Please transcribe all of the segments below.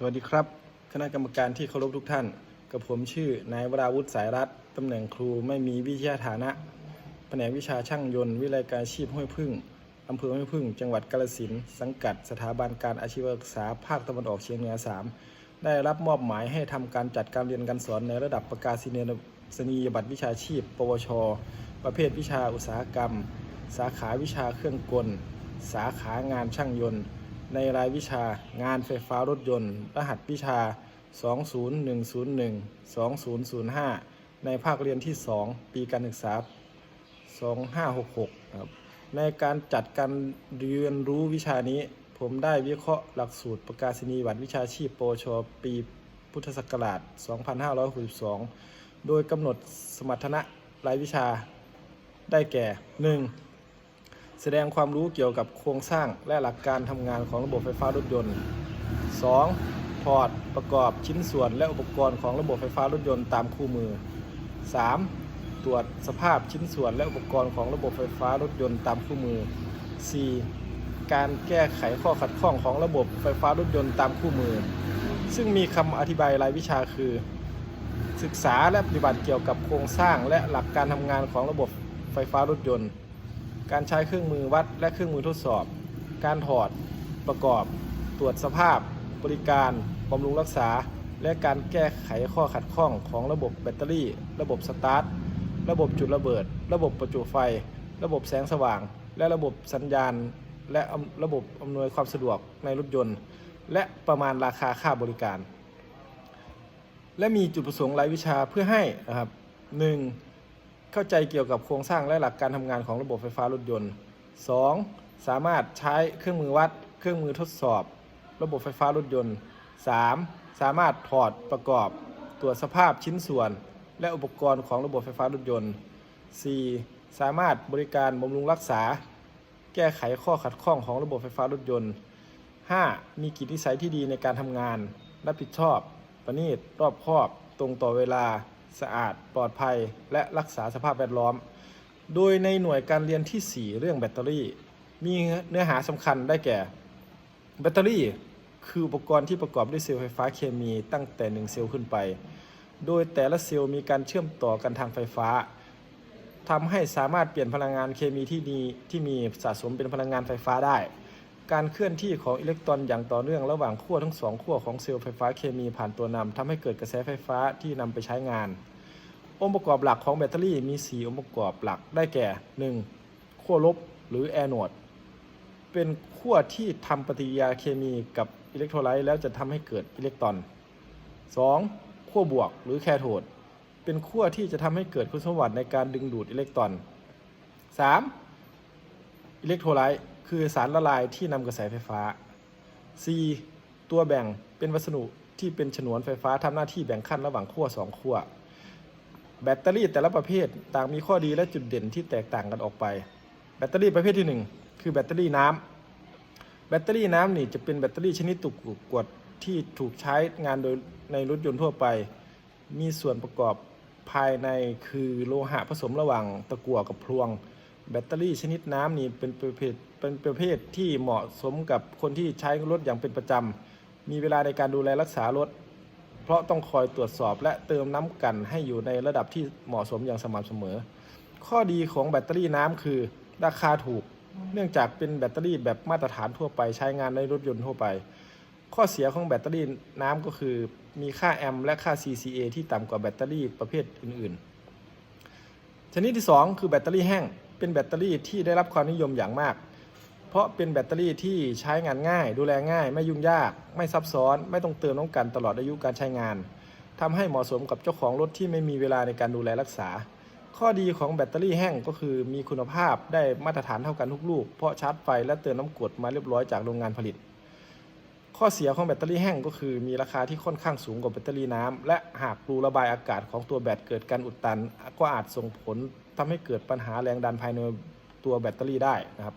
สวัสดีครับ คณะกรรมการที่เคารพทุกท่าน กับผมชื่อ นายวราวุฒิสายรัตน์ตำแหน่งครูไม่มีวิทยาฐานะแผนกวิชาช่างยนต์ วิไลการชีพห้วยพึ่งอำเภอห้วยพึ่ง จังหวัดกาฬสินธุ์สังกัดสถาบันการอาชีวศึกษาภาคตะวันออกเฉียงเหนือ 3 ได้รับมอบหมายให้ทำการจัดการเรียนการสอนในระดับประกาศนียบัตรวิชาชีพ ปวช ประเภทวิชาอุตสาหกรรม สาขาวิชาเครื่องกล สาขางานช่างยนต์ ในรายวิชางานไฟฟ้ารถยนต์ รหัสวิชา 20101 2005 ในภาคเรียนที่ 2 ปีการศึกษา 2566ครับในการจัดการเรียนรู้วิชานี้ ผมได้วิเคราะห์หลักสูตรประกาศนียบัตรวิชาชีพปชปีพุทธศักราช 2562 โดยกำหนดสมรรถนะรายวิชาได้แก่ 1. แสดงความรู้เกี่ยวกับโครงสร้างและหลักการทำงานของระบบไฟฟ้ารถยนต์ 2. ถอดประกอบชิ้นส่วนและอุปกรณ์ของระบบไฟฟ้ารถยนต์ตามคู่มือ 3. ตรวจสภาพชิ้นส่วนและอุปกรณ์ของระบบไฟฟ้ารถยนต์ตามคู่มือ 4. การแก้ไขข้อขัดข้องของระบบไฟฟ้ารถยนต์ตามคู่มือ ซึ่งมีคำอธิบายรายวิชาคือ ศึกษาและปฏิบัติเกี่ยวกับโครงสร้างและหลักการทำงานของระบบไฟฟ้ารถยนต์ การใช้เครื่องมือวัดและเครื่องมือทดสอบ การถอดประกอบ ตรวจสภาพ บริการบำรุงรักษา และการแก้ไขข้อขัดข้องของระบบแบตเตอรี่ ระบบสตาร์ท ระบบจุดระเบิด ระบบประจุไฟ ระบบแสงสว่าง และระบบสัญญาณ และระบบอำนวยความสะดวกในรถยนต์ และประมาณราคาค่าบริการ และมีจุดประสงค์รายวิชาเพื่อให้นะครับหนึ่ง เข้าใจเกี่ยวกับโครงสร้างและหลักการทำงานของระบบไฟฟ้ารถยนต์ 2. สามารถใช้เครื่องมือวัด เครื่องมือทดสอบ ระบบไฟฟ้ารถยนต์ 3. สามารถถอดประกอบ ตรวจสภาพชิ้นส่วน และอุปกรณ์ของระบบไฟฟ้ารถยนต์ 4. สามารถบริการบำรุงรักษา แก้ไขข้อขัดข้องของระบบไฟฟ้ารถยนต์ 5. มีกิจนิสัยที่ดีในการทำงาน รับผิดชอบ ประณีต รอบคอบ ตรงต่อเวลา สะอาด ปลอดภัย และรักษาสภาพแวดล้อม โดยในหน่วยการเรียนที่ 4 เรื่องแบตเตอรี่ มีเนื้อหาสำคัญได้แก่ แบตเตอรี่ คืออุปกรณ์ที่ประกอบด้วยเซลล์ไฟฟ้าเคมีตั้งแต่ 1 เซลล์ขึ้นไป โดยแต่ละเซลล์มีการเชื่อมต่อกันทางไฟฟ้าทำให้สามารถเปลี่ยนพลังงานเคมีที่ดีที่มีสะสมเป็นพลังงานไฟฟ้าได้ การเคลื่อนที่ของอิเล็กตรอนอย่างต่อเนื่องระหว่างขั้วทั้งสองขั้วของเซลล์ไฟฟ้าเคมีผ่านตัวนำทำให้เกิดกระแสไฟฟ้าที่นำไปใช้งาน องค์ประกอบหลักของแบตเตอรี่มี 4 องค์ประกอบหลักได้แก่ 1. ขั้วลบหรือแอนโดเป็นขั้วที่ทำปฏิกิริยาเคมีกับอิเล็กโทรไลต์แล้วจะทำให้เกิดอิเล็กตรอน 2. ขั้วบวกหรือแคโทดเป็นขั้วที่จะทำให้เกิดคุณสมบัติในการดึงดูดอิเล็กตรอน 3. อิเล็กโทรไลต์ คือสารละลายที่นำกระแสไฟฟ้า 4. ตัวแบ่งเป็นวัสดุที่เป็นฉนวนไฟฟ้าทำหน้าที่แบ่งขั้นระหว่างขั้วสองขั้วแบตเตอรี่แต่ละประเภทต่างมีข้อดีและจุดเด่นที่แตกต่างกันออกไป แบตเตอรี่ประเภทที่ 1 คือแบตเตอรี่น้ำแบตเตอรี่น้ำนี่จะเป็นแบตเตอรี่ชนิดตุกกวดที่ถูกใช้งานโดยในรถยนต์ทั่วไป มีส่วนประกอบภายในคือโลหะผสมระหว่างตะกั่วกับพลวง แบตเตอรี่ชนิดน้ำนี่เป็นประเภท เป็นประเภทที่เหมาะสมกับคนที่ใช้รถอย่างเป็นประจำ มีเวลาในการดูแลรักษารถ เพราะต้องคอยตรวจสอบและเติมน้ำกันให้อยู่ในระดับที่เหมาะสมอย่างสม่ำเสมอ ข้อดีของแบตเตอรี่น้ำคือราคาถูก เนื่องจากเป็นแบตเตอรี่แบบมาตรฐานทั่วไปใช้งานในรถยนต์ทั่วไป ข้อเสียของแบตเตอรี่น้ำก็คือ มีค่าแอมป์และค่า CCA ที่ต่ำกว่าแบตเตอรี่ประเภทอื่น ๆ ชนิดที่ 2 คือแบตเตอรี่แห้ง เป็นแบตเตอรี่ที่ได้รับความนิยมอย่างมาก เพราะเป็นแบตเตอรี่ที่ใช้งานง่าย ดูแลง่าย ไม่ยุ่งยาก ไม่ซับซ้อน ไม่ต้องเติมน้ำกันตลอดอายุการใช้งานทำให้เหมาะสมกับเจ้าของรถที่ไม่มีเวลาในการดูแลรักษา ข้อดีของแบตเตอรี่แห้งก็คือมีคุณภาพได้มาตรฐานเท่ากันทุกลูก เพราะชาร์จไฟและเติมน้ำกรดมาเรียบร้อยจากโรงงานผลิต ข้อเสียของแบตเตอรี่แห้งก็คือ มีราคาที่ค่อนข้างสูงกว่าแบตเตอรี่น้ำและหากรูระบายอากาศของตัวแบตเกิดการอุดตัน ก็อาจส่งผลทำให้เกิดปัญหาแรงดันภายในตัวแบตเตอรี่ได้นะครับ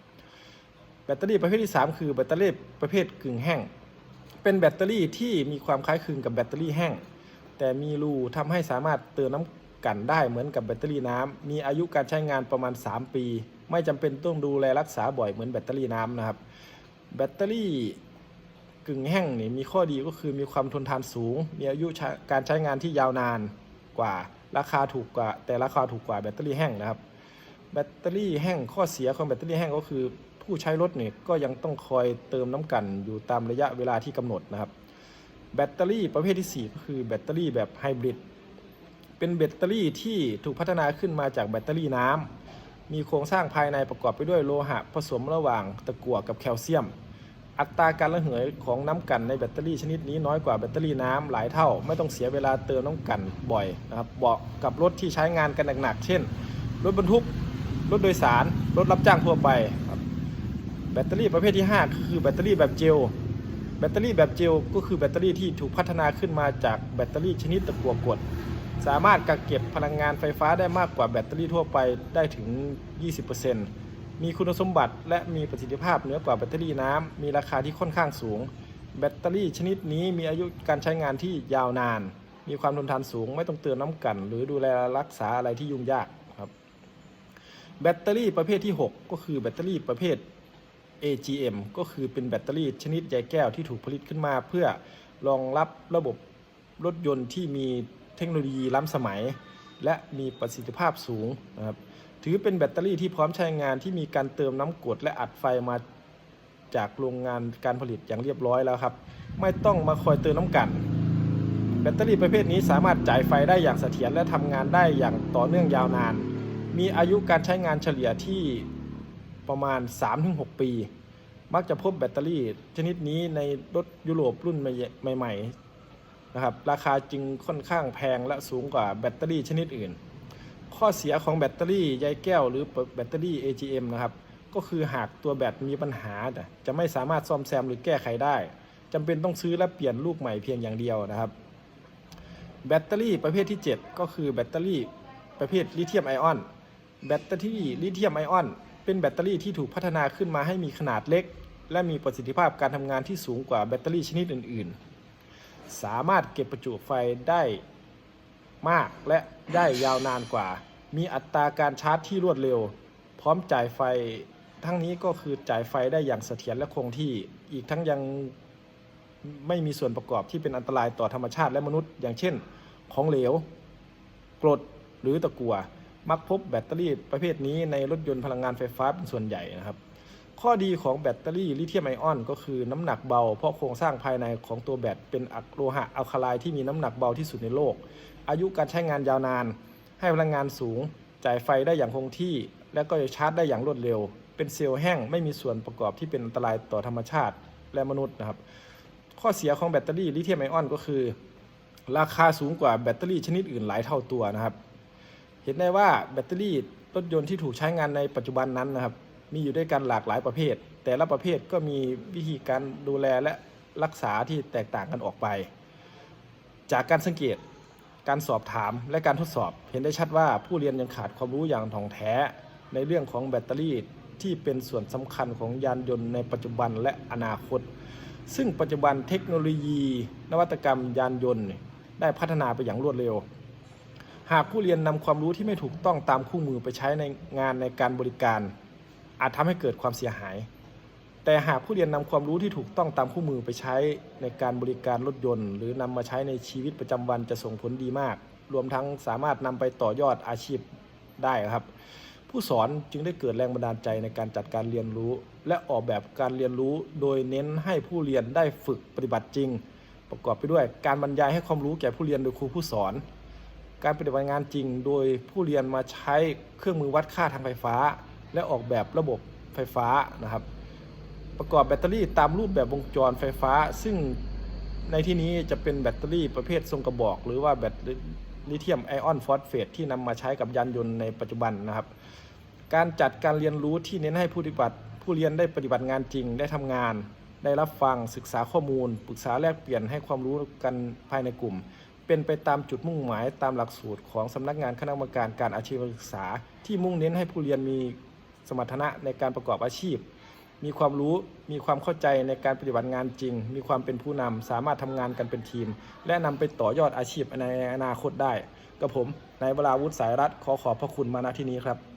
แบตเตอรี่ประเภทที่ 3 คือแบตเตอรี่ประเภทกึ่งแห้ง เป็นแบตเตอรี่ที่มีความคล้ายคลึงกับแบตเตอรี่แห้ง แต่มีรูทำให้สามารถเติมน้ำกันได้เหมือนกับแบตเตอรี่น้ำมีอายุการใช้งานประมาณ 3 ปี ไม่จำเป็นต้องดูแลรักษาบ่อยเหมือนแบตเตอรี่น้ำนะครับ แบตเตอรี่กึ่งแห้งนี่มีข้อดีก็คือมีความทนทานสูง มีอายุการใช้งานที่ยาวนานกว่าราคาถูกกว่า แต่ราคาถูกกว่าแบตเตอรี่แห้งนะครับ แบตเตอรี่แห้งข้อเสียของแบตเตอรี่แห้งก็คือ ผู้ใช้รถเนี่ยก็ยังต้องคอยเติมน้ำกันอยู่ตามระยะเวลาที่กำหนดนะครับ แบตเตอรี่ประเภทที่ 4 ก็คือแบตเตอรี่แบบไฮบริดเป็นแบตเตอรี่ที่ถูกพัฒนาขึ้นมาจากแบตเตอรี่น้ำมีโครงสร้างภายในประกอบไปด้วยโลหะผสมระหว่างตะกั่วกับแคลเซียม อัตราการระเหยของน้ำกันในแบตเตอรี่ชนิดนี้น้อยกว่าแบตเตอรี่น้ำหลายเท่า ไม่ต้องเสียเวลาเติมน้ำกันบ่อยนะครับเหมาะกับรถที่ใช้งานกันหนักๆเช่น รถบรรทุกรถโดยสาร รถรับจ้างทั่วไป แบตเตอรี่ประเภทที่ 5 คือแบตเตอรี่แบบเจล แบตเตอรี่แบบเจลก็คือแบตเตอรี่ที่ถูกพัฒนาขึ้นมาจากแบตเตอรี่ชนิดตะกั่วกด สามารถกักเก็บพลังงานไฟฟ้าได้มากกว่าแบตเตอรี่ทั่วไปได้ถึง 20%มีคุณสมบัติและมีประสิทธิภาพเหนือกว่าแบตเตอรี่น้ำ มีราคาที่ค่อนข้างสูง แบตเตอรี่ชนิดนี้มีอายุการใช้งานที่ยาวนาน มีความทนทานสูง ไม่ต้องเตือนน้ำกัน หรือดูแลรักษาอะไรที่ยุ่งยากครับ แบตเตอรี่ประเภทที่ 6 ก็คือแบตเตอรี่ประเภท AGM ก็คือเป็นแบตเตอรี่ชนิดใยแก้วที่ถูกผลิตขึ้นมาเพื่อรองรับระบบรถยนต์ที่มีเทคโนโลยีล้ำสมัย และมีประสิทธิภาพสูงนะครับถือเป็นแบตเตอรี่ที่พร้อมใช้งานที่มีการเติมน้ำกรดและอัดไฟมาจากโรงงานการผลิตอย่างเรียบร้อยแล้วครับ ไม่ต้องมาคอยเติมน้ำกัน แบตเตอรี่ประเภทนี้สามารถจ่ายไฟได้อย่างเสถียรและทำงานได้อย่างต่อเนื่องยาวนาน มีอายุการใช้งานเฉลี่ยที่ ประมาณ 3-6 ปี มักจะพบแบตเตอรี่ชนิดนี้ในรถยุโรปรุ่นใหม่ๆนะครับราคาจึงค่อนข้างแพงและสูงกว่าแบตเตอรี่ชนิดอื่น ข้อเสียของแบตเตอรี่ใยแก้วหรือแบตเตอรี่ AGM นะครับก็คือหากตัวแบตมีปัญหา จะไม่สามารถซ่อมแซมหรือแก้ไขได้จำเป็นต้องซื้อและเปลี่ยนลูกใหม่เพียงอย่างเดียวนะครับ แบตเตอรี่ประเภทที่ 7 ก็คือแบตเตอรี่ประเภทลิเธียมไอออน แบตเตอรี่ลิเธียมไอออน เป็นแบตเตอรี่ที่ถูกพัฒนาขึ้นมาให้มีขนาดเล็ก และมีประสิทธิภาพการทำงานที่สูงกว่าแบตเตอรี่ชนิดอื่น ๆ สามารถเก็บประจุไฟได้มากและได้ยาวนานกว่า มีอัตราการชาร์จที่รวดเร็ว พร้อมจ่ายไฟ ทั้งนี้ก็คือจ่ายไฟได้อย่างเสถียรและคงที่ อีกทั้งยังไม่มีส่วนประกอบที่เป็นอันตรายต่อธรรมชาติและมนุษย์ อย่างเช่น ของเหลว กรดหรือตะกั่ว มักพบแบตเตอรี่ประเภทนี้ในรถยนต์พลังงานไฟฟ้าเป็นส่วนใหญ่นะครับ ข้อดีของแบตเตอรี่ลิเธียมไอออน ก็คือน้ำหนักเบา เพราะโครงสร้างภายในของตัวแบตเป็นอะโลหะอัลคาไลที่มีน้ำหนักเบาที่สุดในโลก อายุการใช้งานยาวนาน ให้พลังงานสูง จ่ายไฟได้อย่างคงที่ และก็จะชาร์จได้อย่างรวดเร็ว เป็นเซลล์แห้งไม่มีส่วนประกอบที่เป็นอันตรายต่อธรรมชาติและมนุษย์นะครับ ข้อเสียของแบตเตอรี่ลิเธียมไอออนก็คือ ราคาสูงกว่าแบตเตอรี่ชนิดอื่นหลายเท่าตัวนะครับ เห็นได้ว่าแบตเตอรี่รถยนต์ที่ถูกใช้งานในปัจจุบันนั้นนะครับ มีอยู่ด้วยกันหลากหลายประเภท แต่ละประเภทก็มีวิธีการดูแลและรักษาที่แตกต่างกันออกไป จากการสังเกตการสอบถามและการทดสอบ เห็นได้ชัดว่าผู้เรียนยังขาดความรู้อย่างถ่องแท้ในเรื่องของแบตเตอรี่ที่เป็นส่วนสำคัญของยานยนต์ในปัจจุบันและอนาคต ซึ่งปัจจุบันเทคโนโลยี นวัตกรรมยานยนต์ ได้พัฒนาไปอย่างรวดเร็ว หากผู้เรียนนำความรู้ที่ไม่ถูกต้องตามคู่มือไปใช้ในงานในการบริการ อาจทำให้เกิดความเสียหาย แต่หากผู้เรียนนำความรู้ที่ถูกต้องตามคู่มือไปใช้ในการบริการรถยนต์ หรือนำมาใช้ในชีวิตประจำวันจะส่งผลดีมาก รวมทั้งสามารถนำไปต่อยอดอาชีพได้ครับ ผู้สอนจึงได้เกิดแรงบันดาลใจในการจัดการเรียนรู้ และออกแบบการเรียนรู้ โดยเน้นให้ผู้เรียนได้ฝึกปฏิบัติจริง ประกอบไปด้วยการบรรยายให้ความรู้แก่ผู้เรียนโดยครูผู้สอน การปฏิบัติงานจริง โดยผู้เรียนมาใช้เครื่องมือวัดค่าทางไฟฟ้า และออกแบบระบบไฟฟ้านะครับ ประกอบแบตเตอรี่ตามรูปแบบวงจรไฟฟ้า ซึ่งในที่นี้จะเป็นแบตเตอรี่ประเภททรงกระบอก หรือว่าแบตลิเธียมไอออนฟอสเฟตที่นำมาใช้กับยานยนต์ในปัจจุบันนะครับ การจัดการเรียนรู้ที่เน้นให้ผู้ปฏิบัติ ผู้เรียนได้ปฏิบัติงานจริงได้ทำงาน ได้รับฟังศึกษาข้อมูล ปรึกษาแลกเปลี่ยนให้ความรู้กันภายในกลุ่ม เป็นไปตามจุดมุ่งหมายตามหลักสูตรของสำนักงานคณะกรรมการการอาชีวศึกษา ที่มุ่งเน้นให้ผู้เรียนมีสมรรถนะในการประกอบอาชีพ มีความรู้มีความเข้าใจในการปฏิบัติงานจริง มีความเป็นผู้นำสามารถทำงานกันเป็นทีม และนำไปต่อยอดอาชีพในอนาคตได้กับผมนายวราวุฒิสายรัตน์ขอขอบพระคุณมาณที่นี้ครับ